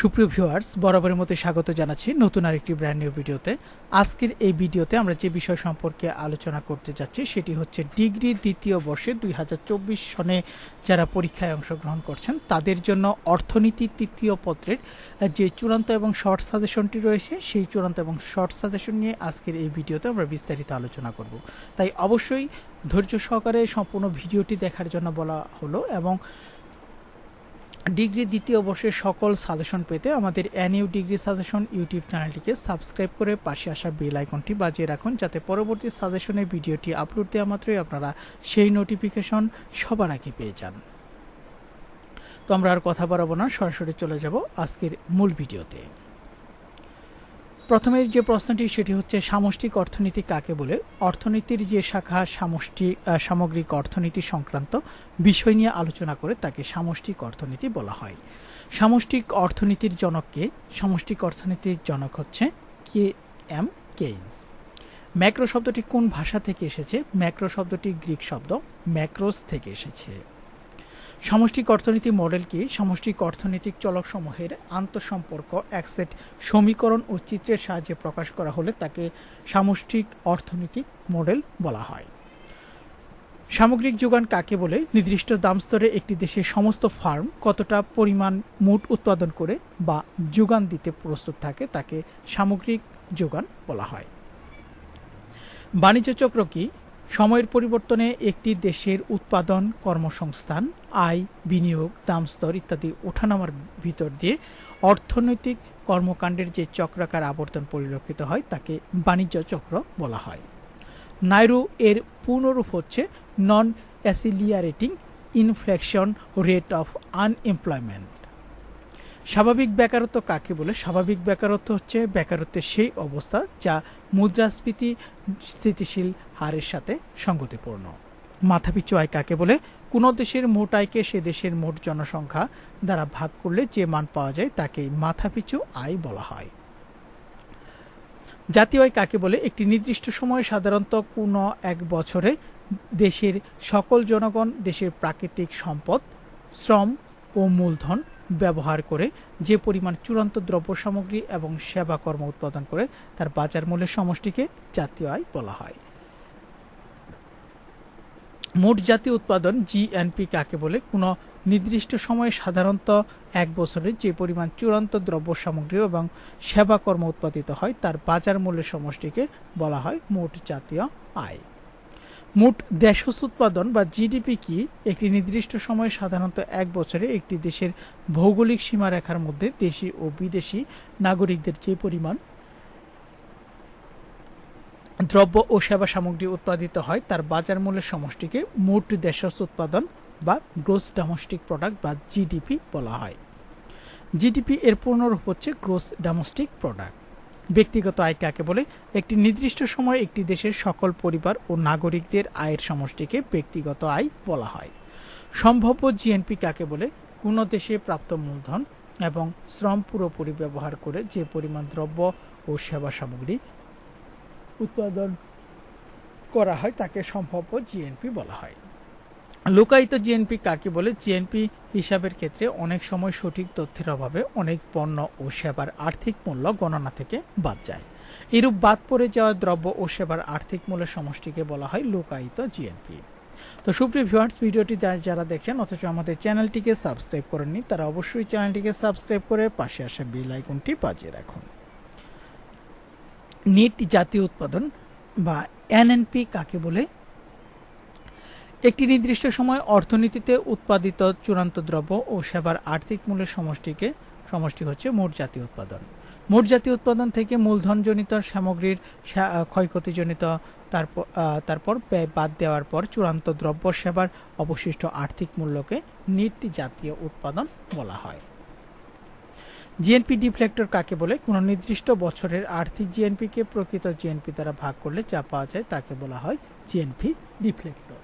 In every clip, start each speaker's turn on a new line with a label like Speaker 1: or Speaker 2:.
Speaker 1: সুপ্রিয় ভিউয়ার্স, বরাবরের মতো স্বাগত জানাচ্ছি নতুন আরেকটি ব্র্যান্ড নিউ ভিডিওতে। আজকের এই ভিডিওতে আমরা যে বিষয় সম্পর্কে আলোচনা করতে যাচ্ছি, সেটি হচ্ছে ডিগ্রি দ্বিতীয় বর্ষে দুই হাজার চব্বিশ সনে যারা পরীক্ষায় অংশগ্রহণ করছেন, তাদের জন্য অর্থনীতি তৃতীয় পত্রের যে চূড়ান্ত এবং শর্ট সাজেশনটি রয়েছে, সেই চূড়ান্ত এবং শর্ট সাজেশন নিয়ে আজকের এই ভিডিওতে আমরা বিস্তারিত আলোচনা করব। তাই অবশ্যই ধৈর্য সহকারে সম্পূর্ণ ভিডিওটি দেখার জন্য বলা হলো এবং ডিগ্রি দ্বিতীয় বর্ষের সকল সাজেশন পেতে আমাদের অ্যানিউ ডিগ্রি সাজেশন ইউটিউব চ্যানেলটিকে সাবস্ক্রাইব করে পাশে আসা বেল আইকনটি বাজিয়ে রাখুন, যাতে পরবর্তী সাজেশনের ভিডিওটি আপলোড দেওয়া মাত্রই আপনারা সেই নোটিফিকেশন সবার আগে পেয়ে যান। তো আমরা আর কথা বাড়াবো না, সরাসরি চলে যাব আজকের মূল ভিডিওতে। প্রথমে যে প্রশ্নটি, সেটি হচ্ছে সামষ্টিক অর্থনীতি কাকে বলে? অর্থনীতির যে শাখা সামষ্টিক সামগ্রিক অর্থনীতি সংক্রান্ত বিষয় নিয়ে আলোচনা করে তাকে সামষ্টিক অর্থনীতি বলা হয়। সামষ্টিক অর্থনীতির জনককে সামষ্টিক অর্থনীতির জনক হচ্ছে কে এম কেইন্স। ম্যাক্রো শব্দটি কোন ভাষা থেকে এসেছে? ম্যাক্রো শব্দটি গ্রিক শব্দ ম্যাক্রোস থেকে এসেছে। সামষ্টিক অর্থনীতি মডেল কি? সামষ্টিক অর্থনৈতিক চলকসমূহের আন্তঃসম্পর্ক এক সমীকরণ ও চিত্রের সাহায্যে প্রকাশ করা হলে তাকে সামষ্টিক অর্থনৈতিক মডেল বলা হয়। সামগ্রিক যোগান কাকে বলে? নির্দিষ্ট দাম স্তরে একটি দেশের সমস্ত ফার্ম কতটা পরিমাণ মোট উৎপাদন করে বা যোগান দিতে প্রস্তুত থাকে তাকে সামগ্রিক যোগান বলা হয়। বাণিজ্য চক্র কি? সময়ের পরিবর্তনে একটি দেশের উৎপাদন কর্মসংস্থান, আয়, বিনিয়োগ, দাম স্তর ইত্যাদি ওঠানামার ভিতর দিয়ে অর্থনৈতিক কর্মকাণ্ডের যে চক্রাকার আবর্তন পরিলক্ষিত হয় তাকে বাণিজ্য চক্র বলা হয়। নাইরু এর পূর্ণরূপ হচ্ছে non accelerating inflation rate of unemployment স্বাভাবিক বেকারত্ব কাকে বলে? স্বাভাবিক বেকারত্ব হচ্ছে বেকারত্বের সেই অবস্থা যা মুদ্রাস্ফীতি স্থিতিশীল হারের সাথে সঙ্গতিপূর্ণ। মাথাপিছু আয় কাকে বলে? কোনো দেশের মোট আয়কে সে দেশের মোট জনসংখ্যা দ্বারা ভাগ করলে যে মান পাওয়া যায় তাকে মাথাপিছু আয় বলা হয়। জাতীয় আয় কাকে বলে? একটি নির্দিষ্ট সময় সাধারণত কোনো এক বছরে দেশের সকল জনগণ দেশের প্রাকৃতিক সম্পদ, শ্রম ও মূলধন ব্যবহার করে যে পরিমাণ চূড়ান্ত দ্রব্য সামগ্রী এবং সেবা কর্ম উৎপাদন করে তার বাজার মূল্যের সমষ্টিকে জাতীয় আয় বলা হয়। মোট জাতীয় উৎপাদন জিএনপি কাকে বলে? কোনো নির্দিষ্ট সময়ে সাধারণত এক বছরে যে পরিমাণ চূড়ান্ত দ্রব্য সামগ্রী এবং সেবা কর্ম উৎপাদিত হয়, তার বাজার মূল্যের সমষ্টিকে বলা হয় মোট জাতীয় আয়। মোট দেশজ উৎপাদন বা জিডিপি কি? একটি নির্দিষ্ট সময়ে সাধারণত এক বছরে একটি দেশের ভৌগোলিক সীমারেখার মধ্যে দেশি ও বিদেশি নাগরিকদের যে পরিমাণ দ্রব্য ও সেবা সামগ্রী উৎপাদিত হয়, তার বাজার মূল্যের সমষ্টিকে মোট দেশজ উৎপাদন বা গ্রোস ডোমেস্টিক প্রোডাক্ট বা জিডিপি বলা হয়। জিডিপি এর পূর্ণরূপ হচ্ছে গ্রোস ডোমেস্টিক প্রোডাক্ট। ব্যক্তিগত আয় কাকে বলে? একটি নির্দিষ্ট সময়ে একটি দেশের সকল পরিবার ও নাগরিকদের আয়ের সমষ্টিকে ব্যক্তিগত আয় বলা হয়। সম্ভাব্য জিএনপি কাকে বলে? কোনো দেশে প্রাপ্ত মূলধন এবং শ্রম পুরোপুরি ব্যবহার করে যে পরিমাণ দ্রব্য ও সেবা সামগ্রী উৎপাদন করা হয়, তাকে সম্ভাব্য জিএনপি বলা হয়। লোকায়িত জিএনপি কাকে বলে? জিএনপি হিসাবের ক্ষেত্রে অনেক সময় সঠিক তথ্যের অভাবে অনেক পণ্য ও সেবার আর্থিক মূল্য গণনা থেকে বাদ যায়। এরূপ বাদ পড়ে যাওয়া দ্রব্য ও সেবার আর্থিক মূল্যের সমষ্টিকে বলা হয় লোকায়িত জিএনপি তো সুপ্রিয় ভিউয়ার্স ভিডিওটি যারা দেখছেন, অথচ আমাদের চ্যানেলটিকে সাবস্ক্রাইব করেননি, তারা অবশ্যই চ্যানেলটিকে সাবস্ক্রাইব করে পাশে আসা বেল আইকনটি বাজিয়ে রাখুন। নেট জাতীয় উৎপাদন, বা এনএনপি কাকে বলে? একটি নির্দিষ্ট সময় অর্থনীতিতে উৎপাদিত চূড়ান্ত দ্রব্য ও সেবার আর্থিক মূল্যের সমষ্টিকে, সমষ্টি হচ্ছে মোট জাতীয় উৎপাদন। মোট জাতীয় উৎপাদন থেকে মূলধনজনিত সামগ্রীর ক্ষয়ক্ষতিজনিত তারপর তারপর বাদ দেওয়ার পর চূড়ান্ত দ্রব্য সেবার অবশিষ্ট আর্থিক মূল্যকে নিট জাতীয় উৎপাদন বলা হয়। জিএনপি ডিফ্লেক্টর কাকে বলে? কোনো নির্দিষ্ট বছরের আর্থিক জিএনপিকে প্রকৃত জিএনপি দ্বারা ভাগ করলে যা পাওয়া যায় তাকে বলা হয় জিএনপি ডিফ্লেক্টর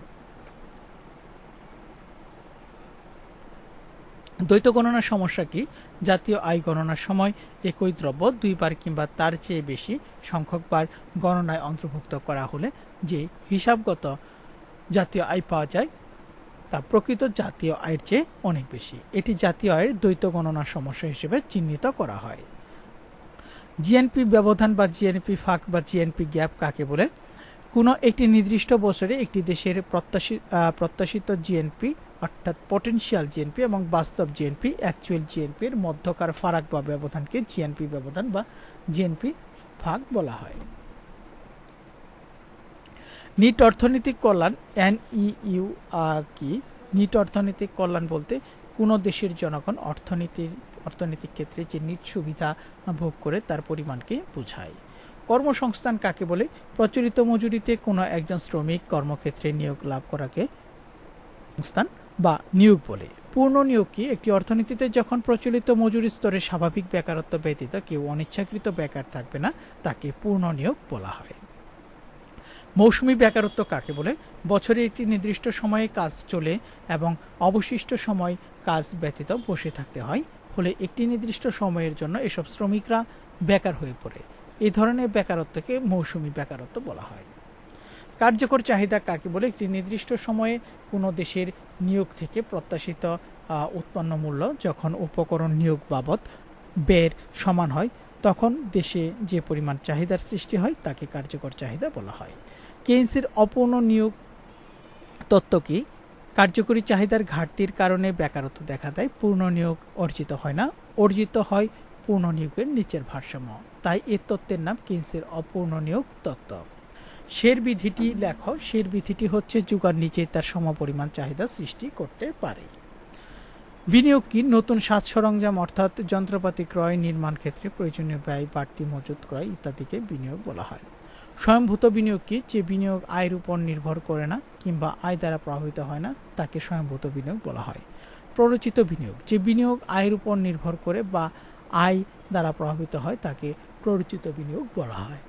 Speaker 1: দ্বৈত গণনার সমস্যা কি? জাতীয় আয় গণনার সময় একই দ্রব্য দুইবার কিংবা তার চেয়ে বেশি সংখ্যকবার গণনায় অন্তর্ভুক্ত করা হলে যে হিসাবগত জাতীয় আয় পাওয়া যায় তা প্রকৃত জাতীয় আয়ের চেয়ে অনেক বেশি। এটি জাতীয় আয়ের দ্বৈত গণনার সমস্যা হিসেবে চিহ্নিত করা হয়। জিএনপি ব্যবধান বা জিএনপি ফাঁক বা জিএনপি গ্যাপ কাকে বলে? কোনো একটি নির্দিষ্ট বছরে একটি দেশের প্রত্যাশি- আহ, প্রত্যাশিত জিএনপি অর্থাৎ পটেনশিয়াল জিএনপি এবং বাস্তব জিএনপি অ্যাকচুয়াল জিএনপি এর মধ্যকার ফারাক বা ব্যবধানকে জিএনপি ব্যবধান বা জিএনপি ফাঁক বলা হয়। নিট অর্থনৈতিক কল্যাণ এন এনইইউ কি? নিট অর্থনৈতিক কল্যাণ বলতে কোনো দেশের জনগণ অর্থনীতির, অর্থনৈতিক ক্ষেত্রে যে নিট সুবিধা ভোগ করে তার পরিমাণকে বোঝায়। কর্মসংস্থান কাকে বলে? প্রচলিত মজুরিতে কোনো একজন শ্রমিক কর্মক্ষেত্রে নিয়োগ লাভ করাকে সংস্থান বা নিয়োগ বলে। পূর্ণ নিয়োগ কি? একটি অর্থনীতিতে যখন প্রচলিত মজুরি স্তরে স্বাভাবিক বেকারত্ব ব্যতীত কেউ অনিচ্ছাকৃত বেকার থাকবে না, তাকে পূর্ণ নিয়োগ বলা হয়। মৌসুমী বেকারত্ব কাকে বলে? বছরে একটি নির্দিষ্ট সময়ে কাজ চলে এবং অবশিষ্ট সময় কাজ ব্যতীত বসে থাকতে হয়। ফলে একটি নির্দিষ্ট সময়ের জন্য এসব শ্রমিকরা বেকার হয়ে পড়ে। এই ধরনের বেকারত্বকে মৌসুমি বেকারত্ব বলা হয়। কার্যকর চাহিদা কাকে বলে? একটি নির্দিষ্ট সময়ে কোনো দেশের নিয়োগ থেকে প্রত্যাশিত উৎপন্ন মূল্য যখন উপকরণ নিয়োগ বাবদ ব্যয়ের সমান হয়, তখন দেশে যে পরিমাণ চাহিদার সৃষ্টি হয়, তাকে কার্যকর চাহিদা বলা হয়। কেইন্সের নিয়োগ তত্ত্ব কি? কার্যকরী চাহিদার ঘাটতির কারণে বেকারত্ব দেখা দেয়, পূর্ণ নিয়োগ অর্জিত হয় না, অর্জিত হয় পূর্ণ নিয়োগের নিচের ভারসাম্য। তাই এ তত্ত্বের নাম কেইন্সের অপূর্ণ নিয়োগ তত্ত্ব। শের বিধিটি লেখ, শের বিধিটি হচ্ছে যুগার নিচে তার সমপরিমাণ চাহিদা সৃষ্টি করতে পারে। বিনিয়োগ কি? নতুন সাজ সরঞ্জাম অর্থাৎ যন্ত্রপাতি ক্রয়, নির্মাণ ক্ষেত্রে প্রয়োজনীয় ব্যয়, বাড়তি মজুত ক্রয় ইত্যাদিকে বিনিয়োগ বলা হয়। স্বয়ংভূত বিনিয়োগ কি? যে বিনিয়োগ আয়ের উপর নির্ভর করে না কিংবা আয় দ্বারা প্রভাবিত হয় না, তাকে স্বয়ংভূত বিনিয়োগ বলা হয়। প্ররোচিত বিনিয়োগ, যে বিনিয়োগ আয়ের উপর নির্ভর করে বা আয় দ্বারা প্রভাবিত হয়, তাকে প্ররোচিত বিনিয়োগ বলা হয়।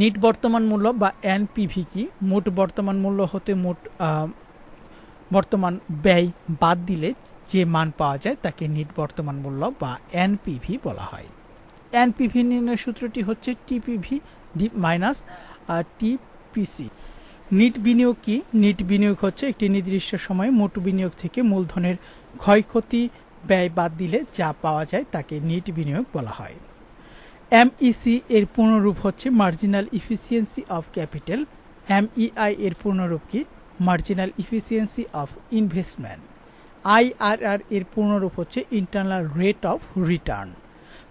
Speaker 1: নিট বর্তমান মূল্য বা এনপিভি কি? মোট বর্তমান মূল্য হতে মোট বর্তমান ব্যয় বাদ দিলে যে মান পাওয়া যায়, তাকে নিট বর্তমান মূল্য বা এনপিভি বলা হয়। এনপিভি নির্ণয় সূত্রটি হচ্ছে টিপিভি মাইনাস টিপিসি নিট বিনিয়োগ কি? নিট বিনিয়োগ হচ্ছে একটি নির্দিষ্ট সময়ে মোট বিনিয়োগ থেকে মূলধনের ক্ষয়ক্ষতি, ব্যয় বাদ দিলে যা পাওয়া যায় তাকে নিট বিনিয়োগ বলা হয়। এমইসি এর পূর্ণরূপ হচ্ছে marginal efficiency of capital MEI এর পূর্ণরূপ কি? Marginal efficiency of investment IRR এর পূর্ণরূপ হচ্ছে ইন্টারনাল রেট অফ রিটার্ন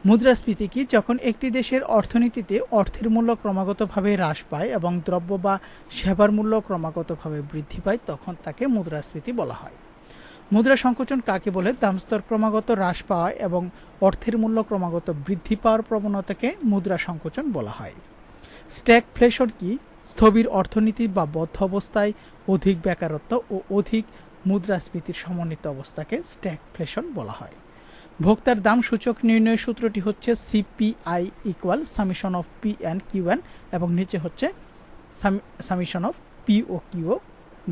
Speaker 1: মুদ্রাস্ফীতি কি যখন একটি দেশের অর্থনীতিতে অর্থের মূল্য ক্রমাগতভাবে হ্রাস পায় এবং দ্রব্য বা সেবার মূল্য ক্রমাগতভাবে বৃদ্ধি পায়, তখন তাকে মুদ্রাস্ফীতি বলা হয়। মুদ্রা সংকোচন কাকে বলে? দামস্তর ক্রমাগত হ্রাস পাওয়া এবং অর্থের মূল্য ক্রমাগত বৃদ্ধি পাওয়ার প্রবণতাকে মুদ্রা সংকোচন বলা হয়। স্ট্যাগফ্লেশন কি? স্থবির অর্থনীতি বা বদ্ধ অবস্থায় অধিক বেকারত্ব ও অধিক মুদ্রাস্ফীতির সমন্বিত অবস্থাকে স্ট্যাগফ্লেশন বলা হয়। ভোক্তার দাম সূচক নির্ণয় সূত্রটি হচ্ছে CPI equal summation of P and Q N এবং নিচে হচ্ছে সামিশন অফ পি ও কিউ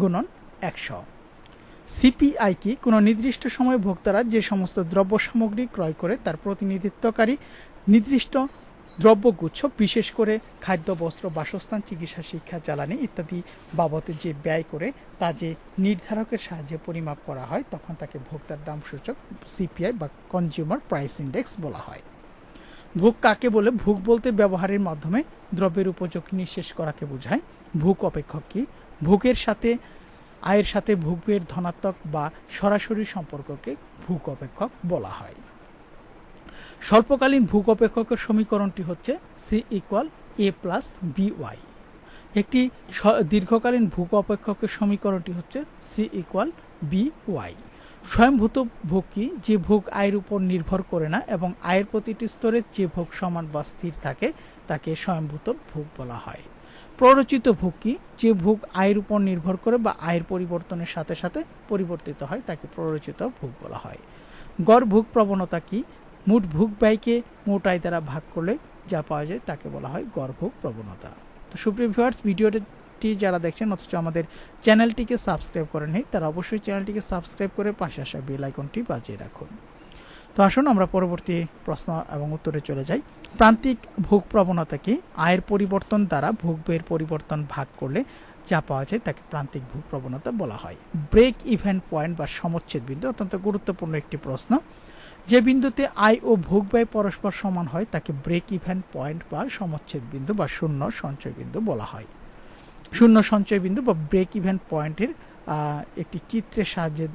Speaker 1: গুণন একশো। সিপিআই কি? কোনো নির্দিষ্ট সময়ে ভোক্তারা যে সমস্ত দ্রব্য সামগ্রী ক্রয় করে তার প্রতিনিধিত্বকারী নির্দিষ্ট দ্রব্যগুচ্ছ, বিশেষ করে খাদ্য, বস্ত্র, বাসস্থান, চিকিৎসা, শিক্ষা, জ্বালানি ইত্যাদি বাবদে যে ব্যয় করে তা যে নির্ধারকের সাহায্যে পরিমাপ করা হয়, তখন তাকে ভোক্তার দাম সূচক, সিপিআই বা কনজিউমার প্রাইস ইন্ডেক্স বলা হয়। ভোগ কাকে বলে? ভোগ বলতে ব্যবহারের মাধ্যমে দ্রব্যের উপযোগ নিঃশেষ করাকে বোঝায়। ভোগ অপেক্ষক কি? ভোগের সাথে, আয়ের সাথে ভোগের ধনাত্মক বা সরাসরি সম্পর্ককে ভোগ অপেক্ষক বলা হয়। স্বল্পকালীন ভোগ অপেক্ষকের সমীকরণটি হচ্ছে C equal A plus B Y একটি দীর্ঘকালীন ভোগ অপেক্ষকের সমীকরণটি হচ্ছে সি ইকুয়াল বি ওয়াই স্বয়ংভূত ভোগ কি যে ভোগ আয়ের উপর নির্ভর করে না এবং আয়ের প্রতিটি স্তরে যে ভোগ সমান বা স্থির থাকে, তাকে স্বয়ংভূত ভোগ বলা হয়। প্ররোচিত ভোগ কি যে ভোগ আয়ের উপর নির্ভর করে বা আয়ের পরিবর্তনের সাথে সাথে পরিবর্তিত হয়, তাকে প্ররোচিত ভোগ বলা হয়। গড় ভোগ প্রবণতা কি? মোট ভোগ ব্যয়কে মোট আয় দ্বারা ভাগ করলে যা পাওয়া যায় তাকে বলা হয় গড় ভোগ প্রবণতা। তো সুপ্রিয় ভিউয়ার্স ভিডিওটি যারা দেখছেন অথচ আমাদের চ্যানেলটিকে সাবস্ক্রাইব করেননি তারা অবশ্যই চ্যানেলটিকে সাবস্ক্রাইব করে পাশে আসা বেল আইকনটি বাজিয়ে রাখুন। তো আসুন আমরা পরবর্তী প্রশ্ন এবং উত্তরে চলে যাই। প্রান্তিক ভোগ প্রবণতা কি আয়ের পরিবর্তন দ্বারা ভোগ ব্যয়ের পরিবর্তন ভাগ করলে যা পাওয়া যায় তাকে প্রান্তিক ভূ প্রবণতা বলা হয়। ব্রেক ইভেন্ট পয়েন্ট বা সমচ্ছেদ বিন্দু অত্যন্ত গুরুত্বপূর্ণ একটি প্রশ্ন। যে বিন্দুতে আয় ও ভোগ ব্যয় পরস্পর সমান হয়, তাকে ব্রেক ইভেন পয়েন্ট বা সমচ্ছেদ বিন্দু বা শূন্য সঞ্চয় বিন্দু বলা হয়। শূন্য সঞ্চয় বিন্দু বা ব্রেক ইভেন পয়েন্টের একটি চিত্রের সাহায্যে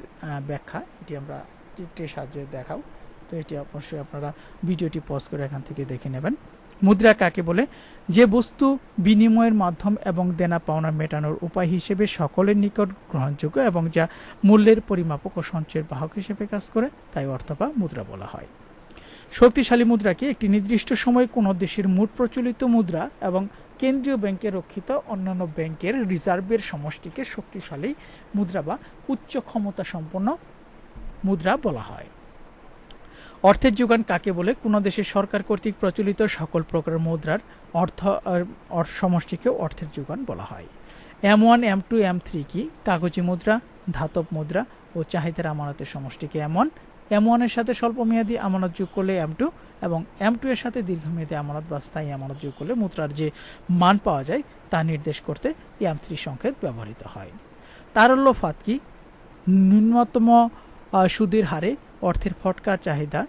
Speaker 1: ব্যাখ্যা। এটি আমরা চিত্রের সাহায্যে দেখাও তো এটি অবশ্যই আপনারা ভিডিওটি পজ করে এখান থেকে দেখে নেবেন। মুদ্রা কাকে বলে? যে বস্তু বিনিময়ের মাধ্যম এবং দেনা পাওনা মেটানোর উপায় হিসেবে সকলের নিকট গ্রহণযোগ্য এবং যা মূল্যের পরিমাপক ও সঞ্চয়ের বাহক হিসেবে কাজ করে, তাই অর্থ বা মুদ্রা বলা হয়। শক্তিশালী মুদ্রাকে একটি নির্দিষ্ট সময়ে কোনো দেশের মোট প্রচলিত মুদ্রা এবং কেন্দ্রীয় ব্যাংকে রক্ষিত অন্যান্য ব্যাংকের রিজার্ভের সমষ্টিকে শক্তিশালী মুদ্রা বা উচ্চ ক্ষমতা সম্পন্ন মুদ্রা বলা হয়। অর্থের যোগান কাকে বলে? কোনো দেশের সরকার কর্তৃক প্রচলিত সকল প্রকার মুদ্রার অর্থ সমষ্টিকে অর্থের যোগান বলা হয়। M one, M two, M three কি? কাগজি মুদ্রা, ধাতব মুদ্রা ও চাহিদার আমানতের সমষ্টিকে এম ওয়ান। এম ওয়ানের সাথে স্বল্পমেয়াদী আমানত যোগ করলে এম টু এবং এম টু এর সাথে দীর্ঘমেয়াদী আমানত বা স্থায়ী আমানত যোগ করলে মুদ্রার যে মান পাওয়া যায় তা নির্দেশ করতে এম থ্রি সংকেত ব্যবহৃত হয়। তারল্য ফাত কি? ন্যূনতম সুদের হারে অর্থের ফটকা চাহিদা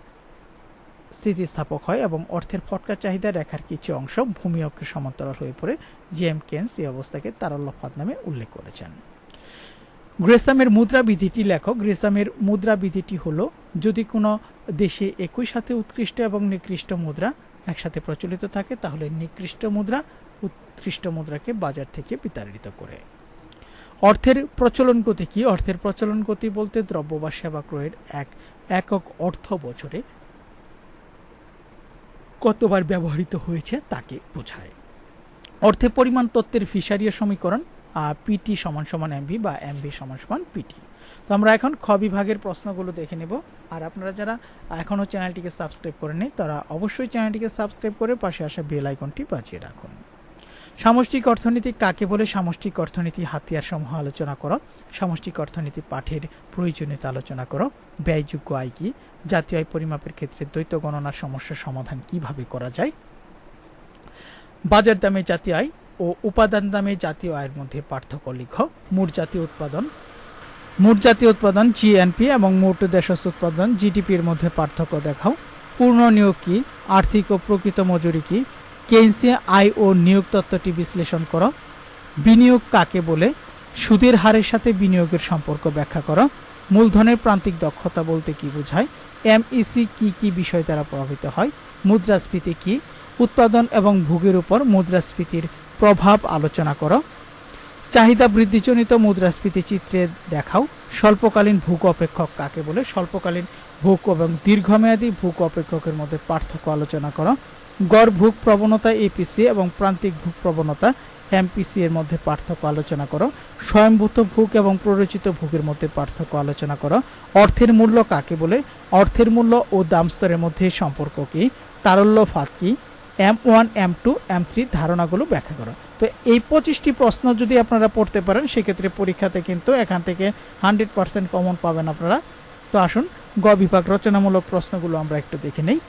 Speaker 1: স্থিতিস্থাপক হয় এবং অর্থের ফটকা চাহিদা রেখার কিছু অংশ ভূমি অক্ষের সমান্তরাল হয়ে পড়ে। জেম কেন্স এই অবস্থাকে তারল্য ফাত নামে উল্লেখ করেছেন। গ্রেসামের মুদ্রা বিধিটি লেখক, গ্রেসামের মুদ্রা বিধিটি হলো, যদি কোনো দেশে একই সাথে উৎকৃষ্ট এবং নিকৃষ্ট মুদ্রা একসাথে প্রচলিত থাকে, তাহলে নিকৃষ্ট মুদ্রা উৎকৃষ্ট মুদ্রাকে বাজার থেকে বিতাড়িত করে। অর্থের প্রচলন গতি কি? অর্থের প্রচলন গতি বলতে দ্রব্য বা সেবা ক্রয়ের এক একক অর্থ বছরে কতবার ব্যবহৃত হয়েছে তাকে বোঝায়। অর্থের পরিমাণ তত্ত্বের ফিশারীয় সমীকরণ পিটি সমান সমান এমবি বা এমবি সমান সমান পিটি। তো আমরা এখন খ বিভাগের প্রশ্নগুলো দেখে নেব। আর আপনারা যারা এখনও চ্যানেলটিকে সাবস্ক্রাইব করেননি, তারা অবশ্যই চ্যানেলটিকে সাবস্ক্রাইব করে পাশে আসা বেল আইকনটি বাজিয়ে রাখুন। সামষ্টিক অর্থনীতি কাকে বলে? সামষ্টিক অর্থনীতি হাতিয়ার সমূহ আলোচনা করো। সামষ্টিক অর্থনীতি পাঠের প্রয়োজনীয়তা আলোচনা করো। ব্যয়যোগ্য আয় কি? জাতীয় আয় পরিমাপের ক্ষেত্রে দ্বৈত গণনার সমস্যার সমাধান কীভাবে করা যায়? বাজার দামে জাতীয় আয় ও উপাদান দামে জাতীয় আয়ের মধ্যে পার্থক্য লিখ। মোট জাতীয় উৎপাদন। মোট জাতীয় উৎপাদন জিএনপি এবং মোট দেশস্থ উৎপাদন জিডিপির মধ্যে পার্থক্য দেখাও। পূর্ণ নিয়োগ কি? আর্থিক ও প্রকৃত মজুরি কি? কেন্সি আয় ও নিয়োগ তত্ত্বটি বিশ্লেষণ করো। বিনিয়োগ কাকে বলে? সুদের হারের সাথে বিনিয়োগের সম্পর্ক ব্যাখ্যা করো। মূলধনের প্রান্তিক দক্ষতা বলতে কি বোঝায়? এম এমইসি কি কি বিষয় দ্বারা প্রভাবিত হয়? মুদ্রাস্ফীতি কি? উৎপাদন এবং ভোগের উপর মুদ্রাস্ফীতির প্রভাব আলোচনা করো। চাহিদা বৃদ্ধিজনিত মুদ্রাস্ফীতি চিত্রে দেখাও। স্বল্পকালীন ভূক অপেক্ষক কাকে বলে? স্বল্পকালীন ভূক এবং দীর্ঘমেয়াদী ভূক অপেক্ষকের মধ্যে পার্থক্য আলোচনা করো। গড় ভূক প্রবণতা এপিসি এবং প্রান্তিক ভূক প্রবণতা এমপিসি এর মধ্যে পার্থক্য আলোচনা করো। স্বয়ংভূত ভূক এবং প্ররোচিত ভূকের মধ্যে পার্থক্য আলোচনা করো। অর্থের মূল্য কাকে বলে? অর্থের মূল্য ও দাম স্তরের মধ্যে সম্পর্ক কি? তারল্য ফাঁক কি? M one M two M three ধারণাগুলো ব্যাখ্যা করো। তো এই পঁচিশটি প্রশ্ন যদি আপনারা পড়তে পারেন, সেক্ষেত্রে পরীক্ষাতে কিন্তু এখান থেকে হান্ড্রেড পার্সেন্ট কমন পাবেন আপনারা। তো আসুন, গ বিভাগ রচনামূলক প্রশ্নগুলো আমরা একটু দেখে নেই।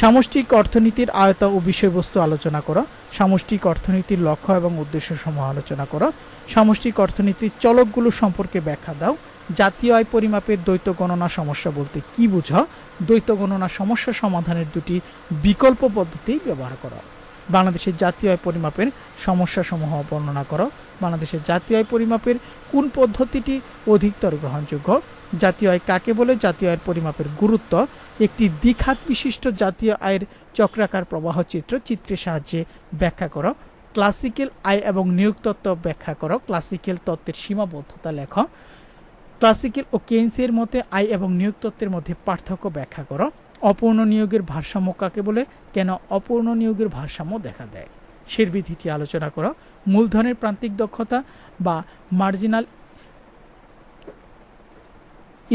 Speaker 1: সামষ্টিক অর্থনীতির আয়তা ও বিষয়বস্তু আলোচনা করা, সামষ্টিক অর্থনীতির লক্ষ্য এবং উদ্দেশ্য সমূহ আলোচনা করো, সামষ্টিক অর্থনীতির চলকগুলো সম্পর্কে ব্যাখ্যা দাও, জাতীয় আয় পরিমাপের দ্বৈত গণনা সমস্যা বলতে কি বুঝো, দ্বৈত গণনা সমস্যা সমাধানের দুটি বিকল্প পদ্ধতি ব্যবহার করা। বাংলাদেশের জাতীয় আয় পরিমাপের সমস্যাসমূহ বর্ণনা করো। বাংলাদেশের জাতীয় আয় পরিমাপের কোন পদ্ধতিটি অধিকতর গ্রহণযোগ্য? জাতীয় আয় কাকে বলে? জাতীয় আয়ের পরিমাপের গুরুত্ব। একটি দ্বিখাত বিশিষ্ট জাতীয় আয়ের চক্রাকার প্রবাহ চিত্র, চিত্রের সাহায্যে ব্যাখ্যা করো। ক্লাসিক্যাল আয় এবং নিয়োগ তত্ত্ব ব্যাখ্যা করো। ক্লাসিক্যাল তত্ত্বের সীমাবদ্ধতা লেখ। ক্লাসিক্যাল ও কেন্সের মধ্যে আয় এবং নিয়োগ তত্ত্বের মধ্যে পার্থক্য ব্যাখ্যা করো। অপূর্ণ নিয়োগের ভারসাম্য কাকে বলে? কেন অপূর্ণ নিয়োগের ভারসাম্য দেখা দেয়? সের বিধিটি আলোচনা করো। মূলধনের প্রান্তিক দক্ষতা বা মার্জিনাল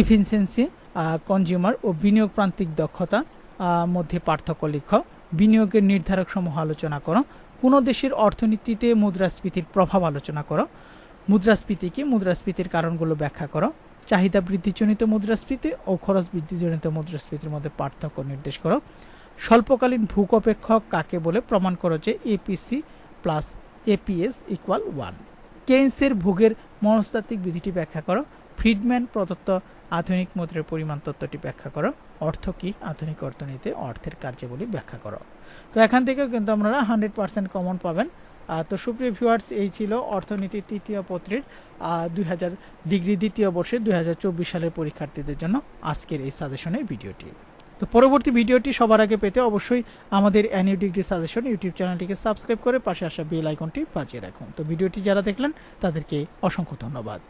Speaker 1: ইফিসিয়েন্সি কনজিউমার ও বিনিয়োগ প্রান্তিক দক্ষতা মধ্যে পার্থক্য লিখ। বিনিয়োগের নির্ধারক সমূহ আলোচনা করো। কোনো দেশের অর্থনীতিতে মুদ্রাস্ফীতির প্রভাব আলোচনা করো। মুদ্রাস্ফীতি কি মুদ্রাস্ফীতির কারণগুলো ব্যাখ্যা করো। চাহিদা বৃদ্ধিজনিত মুদ্রাস্ফীতি ও খরচ বৃদ্ধিজনিত মুদ্রাস্ফীতির মধ্যে পার্থক্য নির্দেশ করো। স্বল্পকালীন ভূক অপেক্ষক কাকে বলে প্রমাণ করো যে APC plus APS equal one কেইন্সের ভোগের মনস্তাত্ত্বিক বিধিটি ব্যাখ্যা করো। ফ্রিডম্যান প্রদত্ত আধুনিক মুদ্রার পরিমাণ তত্ত্বটি ব্যাখ্যা করো। অর্থ কি? আধুনিক অর্থনীতিতে অর্থের কার্যাবলী ব্যাখ্যা করো। তো এখান থেকেও কিন্তু আপনারা হান্ড্রেড পার্সেন্ট কমন পাবেন। তো সুপ্রিয় ভিউয়ার্স এই ছিল অর্থনীতি তৃতীয় পত্রের দুই হাজার ডিগ্রি দ্বিতীয় বর্ষে দুই হাজার চব্বিশ সালের পরীক্ষার্থীদের জন্য আজকের এই সাজেশনের ভিডিওটি। তো পরবর্তী ভিডিওটি সবার আগে পেতে অবশ্যই আমাদের অ্যানিউ ডিগ্রি সাজেশন ইউটিউব চ্যানেলটিকে সাবস্ক্রাইব করে পাশে আসা বেল আইকনটি বাজিয়ে রাখুন। তো ভিডিওটি যারা দেখলেন, তাদেরকে অসংখ্য ধন্যবাদ।